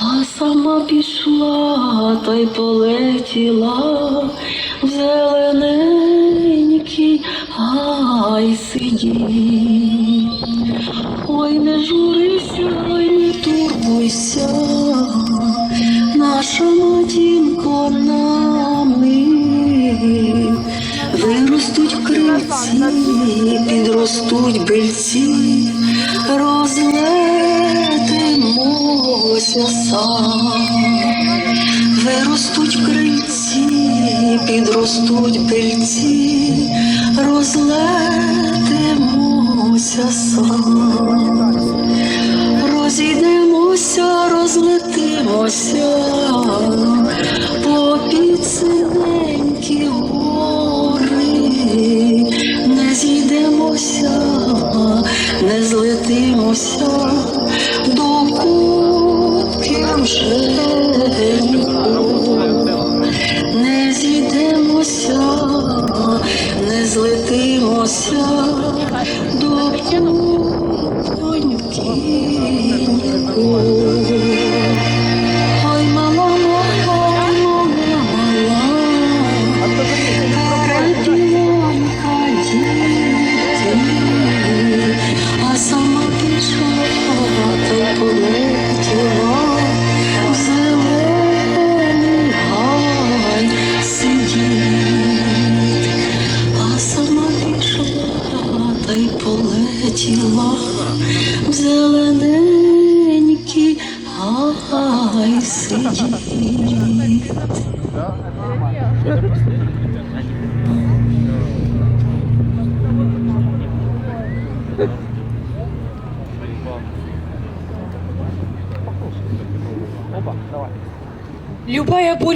А сама пішла та й полетіла в зелененький гай сидіть. Ой, не журися, ой, не турбуйся, наша матінко нами. Виростуть крильці, підростуть бильці, сам. Виростуть крильці, підростуть бильці, розлетимося сам. Розійдемося, розлетимося по підсиненькі гори, не зійдемося, не злетимося злетимося до кутоньки. Й полетіла в зелененький гай сидіть. Любая буря